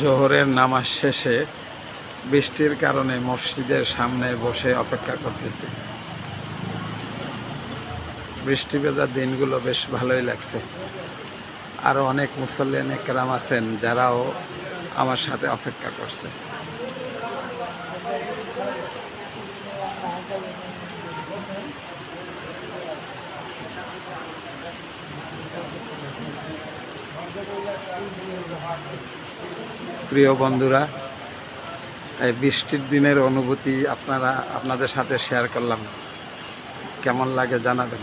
জোহরের নামাজ শেষে বৃষ্টির কারণে মসজিদের সামনে বসে অপেক্ষা করতেছি। বৃষ্টি ভেজা দিনগুলো বেশ ভালোই লাগছে। আরও অনেক মুসল্লিয়ান একরাম আছেন যারাও আমার সাথে অপেক্ষা করছে। প্রিয় বন্ধুরা এই বৃষ্টির দিনের অনুভূতি আপনারা আপনাদের সাথে শেয়ার করলাম। কেমন লাগে জানাবেন?